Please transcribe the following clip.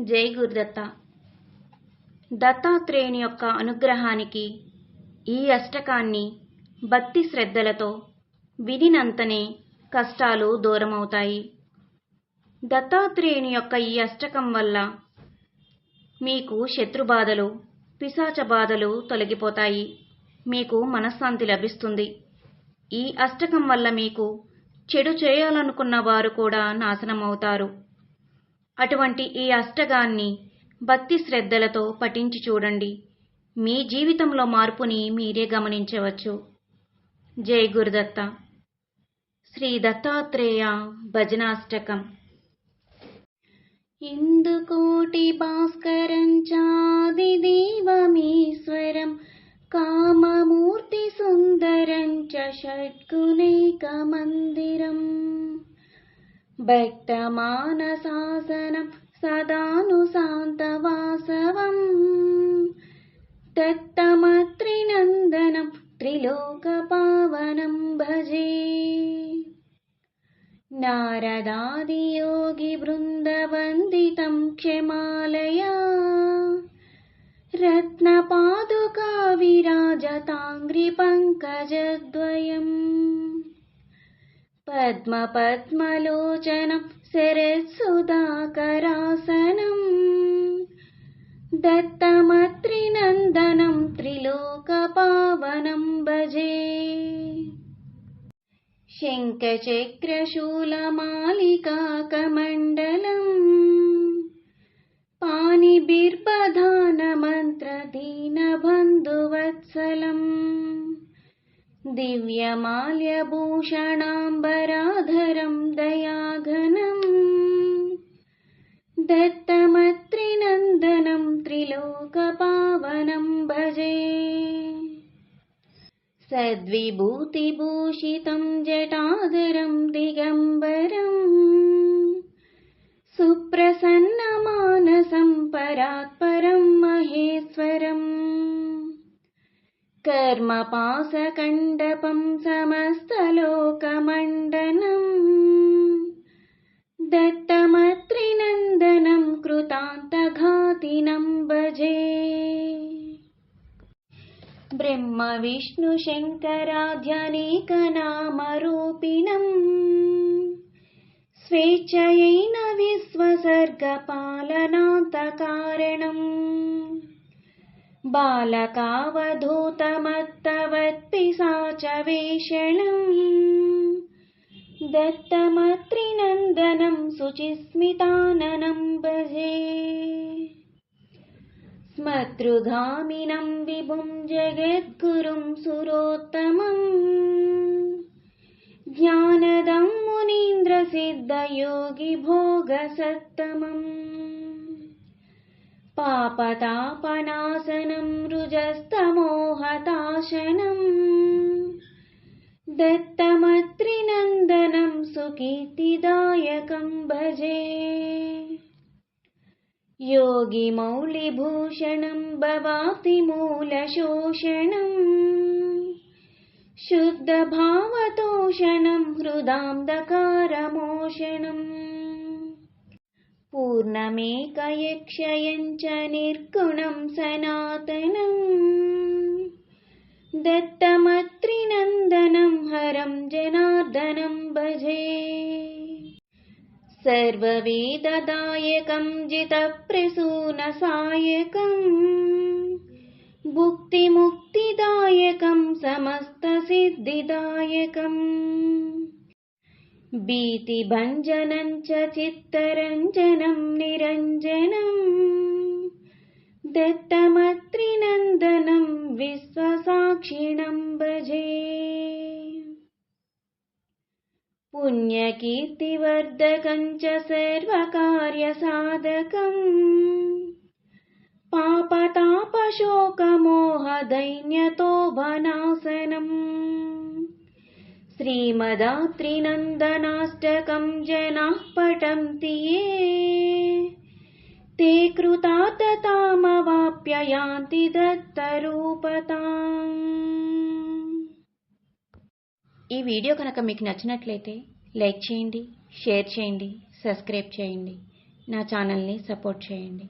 జై గురుదత్త. దత్తాత్రేయుని యొక్క అనుగ్రహానికి ఈ అష్టకాన్ని భక్తి శ్రద్ధలతో వినినంతనే కష్టాలు దూరమవుతాయి. దత్తాత్రేయుని యొక్క ఈ అష్టకం వల్ల మీకు శత్రుబాధలు పిశాచ బాధలు తొలగిపోతాయి. మీకు మనశ్శాంతి లభిస్తుంది. ఈ అష్టకం వల్ల మీకు చెడు చేయాలనుకున్న వారు కూడా నాశనమవుతారు. అటువంటి ఈ అష్టకాన్ని భక్తి శ్రద్ధలతో పఠించి చూడండి. మీ జీవితంలో మార్పుని మీరే గమనించవచ్చు. జై గురుదత్త. శ్రీ దత్తాత్రేయ భజనాష్టకం. ఇందుకోటి భాస్కరం भक्तमानसासनं सदानुशान्तवासवम्। तत्तमत्रिनन्दनं त्रिलोकपावनं भजे। नारदादियोगिवृन्दवन्दितं क्षमालया। रत्नपादुका विराजताङ्घ्रिपङ्कजद्वयम् पद्मपद्मलोचनं शरत्सुधाकरासनम् दत्तमत्रिनन्दनं त्रिलोकपावनं भजे शङ्खचक्रशूलमालिकाकमण्डलम् दिव्यमाल्यभूषणाम्बराधरं दयाघनम् दत्तमत्रिनन्दनं त्रिलोकपावनं भजे। सद्विभूतिभूषितं जटाधरं दिगम्बरम् कर्मपासकण्डपं समस्तलोकमण्डनम् दत्तमत्रिनन्दनं कृतान्तघातिनं भजे। ब्रह्मविष्णुशङ्कराध्यनेकनामरूपिणम्। स्वेच्छयैन विश्वसर्गपालनान्तकारणम् बालकावधूतमत्तवत्पिशाचवेषणम्। दत्तमत्रिनन्दनं शुचिस्मिताननं भजे स्मतृगामिनं विभुं जगद्गुरुं सुरोत्तमम्। ज्ञानदं मुनीन्द्रसिद्धयोगिभोगसत्तमम् पापतापनाशनं रुजस्तमोहताशनम् दत्तमत्रिनन्दनं सुकीर्तिदायकं भजे। योगिमौलिभूषणं भवातिमूलशोषणम् शुद्धभावतोषणं हृदां दकारमोषणम् पूर्णमेकयक्षयं च निर्गुणं सनातनम् दत्तमत्रिनन्दनं हरं जनार्दनं भजे। सर्ववेददायकं जितप्रसूनसायकम् भुक्तिमुक्तिदायकं समस्तसिद्धिदायकम् भीतिभञ्जनं च चित्तरञ्जनं निरञ्जनम् दत्तमत्रिनन्दनं विश्वसाक्षिणं भजे। पुण्यकीर्तिवर्धकं च सर्वकार्यसाधकम्। पापतापशोकमोहदैन्यतोभनाशनम् श्रीमदात्रिनन्दनाष्टकं जनाः पठन्ति ये ते कृताततामवाप्य यान्ति दत्तरूपताम् ఈ వీడియో కనుక మీకు నచ్చినట్లయితే లైక్ చేయండి షేర్ చేయండి సబ్స్క్రైబ్ చేయండి నా ఛానల్ని సపోర్ట్ చేయండి